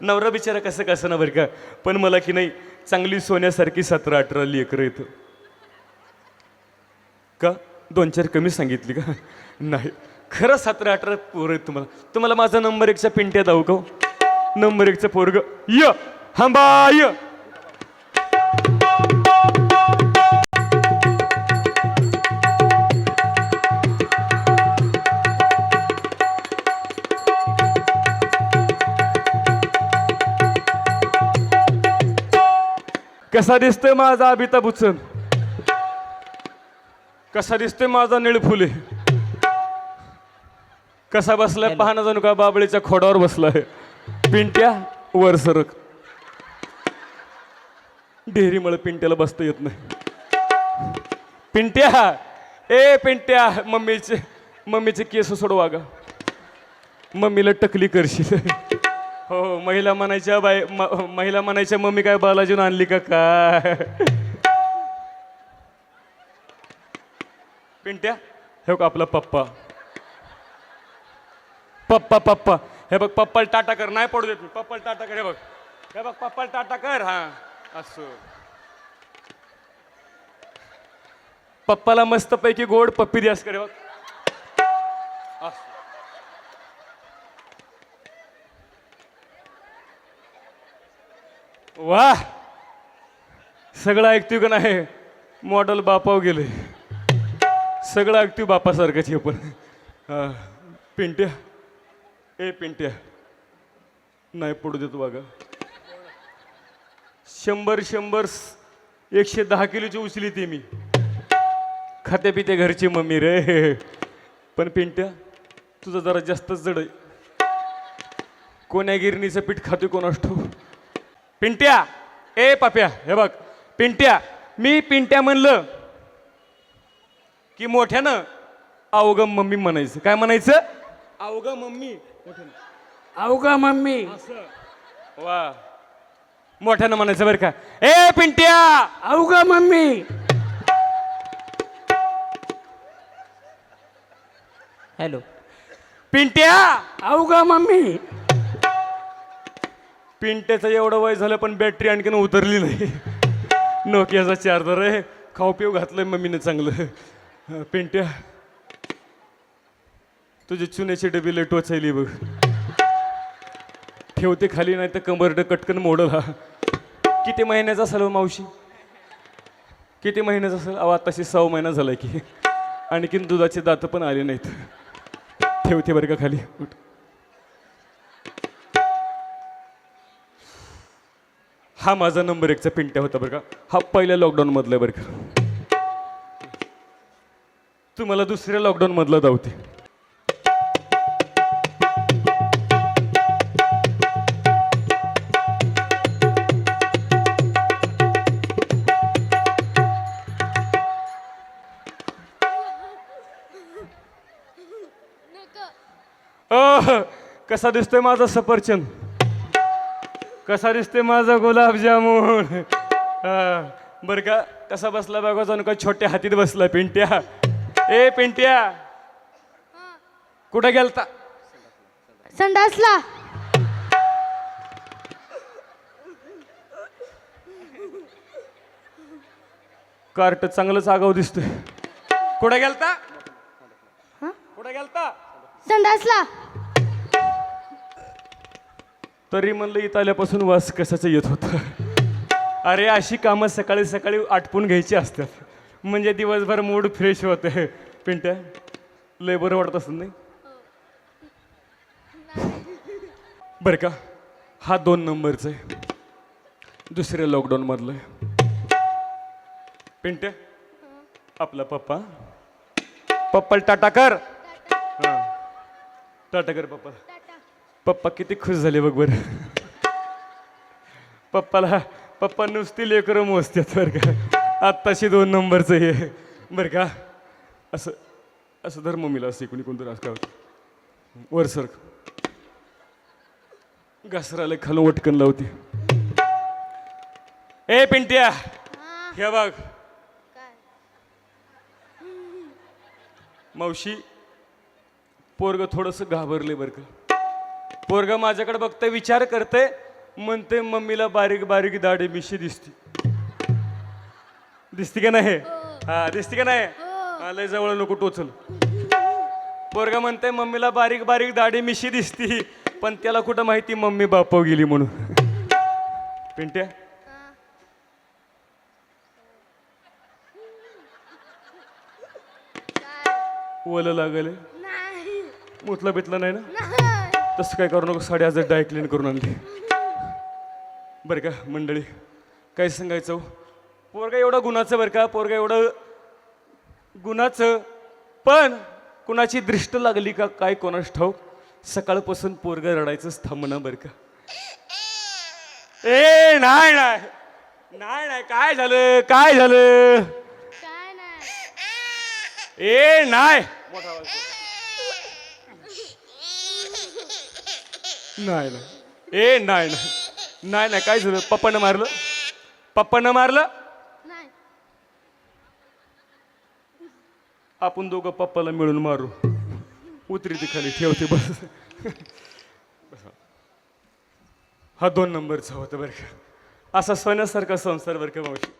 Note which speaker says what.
Speaker 1: नवरा बिचारा कसं कसं ना बरं का? पण मला की नाही चांगली सोन्यासारखी सतरा अठरा लेकरं येतं का? दोन चार कमी सांगितली का? नाही. खरं सतरा अठरा पोरं आहेत तुम्हाला. तुम्हाला माझा नंबर एकच्या पिंट्या दाऊ का हो? नंबर एकचं पोरग. य! हांबा य! कसा दिसतोय माझा अमिताभ बच्चन कसा दिसतोय माझा निळफुले कसा बसलाय पाहणं जणू का बाबळीच्या खोडावर बसलाय? पिंट्या वर सरक. डेअरीमुळे पिंट्याला बसता येत नाही. पिंट्या! ए पिंट्या! मम्मीचे मम्मीचे केस सोडवा गा. मम्मीला टकली करशील. हो हो महिला म्हणायच्या बाय म- महिला म्हणायच्या मम्मी काय बालाजीन आणली का काय? पिंट्या हे बघ आपला पप्पा. पप्पा पप्पा. हे बघ पप्पाल टाटा कर. नाही पडू देत मी. पप्पाल टाटा कर. हे बघ. हे बघ पप्पाल टाटा कर. हा असो. पप्पाला मस्तपैकी गोड पप्पी द्यास करे. बघ. असो. वा. सगळं ऐकतोय का नाही? मॉडेल बापाव गेले. सगळं ऐकतोय बापासारखंच हे पण. पिंट्या. ए पिंट्या. नाही पडू देतो बघा शंभर शंभर एकशे दहा किलोची उचली ती मी. खाते पित्या घरची मम्मी रे. पण पिंट्या तुझं जरा जास्तच जड आहे. कोण्या गिरणीचं पीठ खातोय कोणास असतो पिंट्या ए पाप्या हे बघ पिंट्या मी पिंट्या म्हणलं की मोठ्यानं अवगम मम्मी म्हणायचं. काय म्हणायचं? अवगम मम्मी.
Speaker 2: अवघा मम्मी.
Speaker 1: वा. मोठ्यानं म्हणायचं बरं का. ए पिंट्या!
Speaker 2: अवघा मम्मी. हॅलो.
Speaker 1: पिंट्या!
Speaker 2: अवघा मम्मी.
Speaker 1: पिंटेचं एवढं वय झालं पण बॅटरी आणखीन उतरली नाही. नोकियाचा चार्जर आहे. खाऊ पिऊ घातलंय मम्मीने चांगलं. पिंट्या. तुझे चुन्याची डबी लय टोचायली बघ. ठेवते खाली नाही तर कंबरड कटकन मोडल हा. किती महिन्याचा असेल हो मावशी? किती महिन्याचा असेल? अहो आताशी सहा महिना झालाय की. आणखीन दुधाचे दात पण आले नाहीत. ठेवते बरं का खाली. उठ. हा माझा नंबर एकचा पिंट्या होता बरं का. हा पहिल्या लॉकडाऊन मधला आहे बरं का. तुम्हाला दुसऱ्या लॉकडाऊन मधला धावते कसा दिसतोय माझा सफरचंद? कसा दिसतोय माझा गुलाबजामुन बरं का कसा बसला बघा जाणू का छोट्या हातीत बसला पिंट्या. ए पिंट्या. कुठे गेलता?
Speaker 3: संडासला.
Speaker 1: कार्ट चांगलंच आगाव दिसतोय. कुठे गेलता? कुठे गेलता?
Speaker 3: संडासला.
Speaker 1: तरी म्हणलं इथं आल्यापासून वास कशाचं येत होतं? अरे अशी कामं सकाळी सकाळी आटपून घ्यायची असतात. म्हणजे दिवसभर मूड फ्रेश होते पिंट्या लय बरं वाटत असत नाही? बरं का? हा दोन नंबरचा आहे. दुसऱ्या लॉकडाऊन मधलं आहे. पिंट्या आपला पप्पा. पप्पाला टाटा कर. हां. टाटा कर पप्पा पप्पा किती खुश झाले बघ बरं. पप्पाला पप्पा नुसती लेकरं मोजतात बरं का. आत्ताशी दोन नंबरचं हे. बरं का. असं असं धर्म मिला असते कोणी कोणतरी असं काय होतं वर सर घसराला खालून वटकन लावते. ए पिंट्या. हे. बघ. मावशी पोरग थोडस घाबरले बरं का. पोरग माझ्याकडे बघतंय विचार करते म्हणते मम्मीला बारीक बारीक दाढी मिशी दिसते. दिसते का नाही? हा. दिसते का नाही? हा, लय जवळ नको टोचल. पोरगा म्हणते मम्मीला बारीक बारीक दाढी मिशी दिसती. पण त्याला कुठं माहिती मम्मी बापाव गेली म्हणून. पिंट्या? ओलं लागल
Speaker 3: नाही.
Speaker 1: मुतलं बितलं नाही ना?
Speaker 3: नाही.
Speaker 1: तसं काय करू नको साडे हजार डाय क्लीन करून आणली. बरं का मंडळी काय सांगायचं हो? पोरगा एवढा गुणाचं बरं का पोरगा एवढं गुणाचं पण कुणाची दृष्ट लागली का काय कोणास ठाऊक? सकाळपासून पोरगा रडायचंच थांबणं बरं का. ए नाही नाही नाही नाही काय झालं काय झालं?
Speaker 3: काय नाही.
Speaker 1: ए नाही नाही. नाही ए नाही नाही. नाही नाही काय झालं? पप्पानं मारलं? पप्पानं मारलं?
Speaker 3: नाही.
Speaker 1: आपण दोघं पप्पाला मिळून मारू. उतरी ती खाली ठेवते बस. हा दोन नंबरचा होता बरं का. असा सोन्यासारखा संसार बरं का मावशी?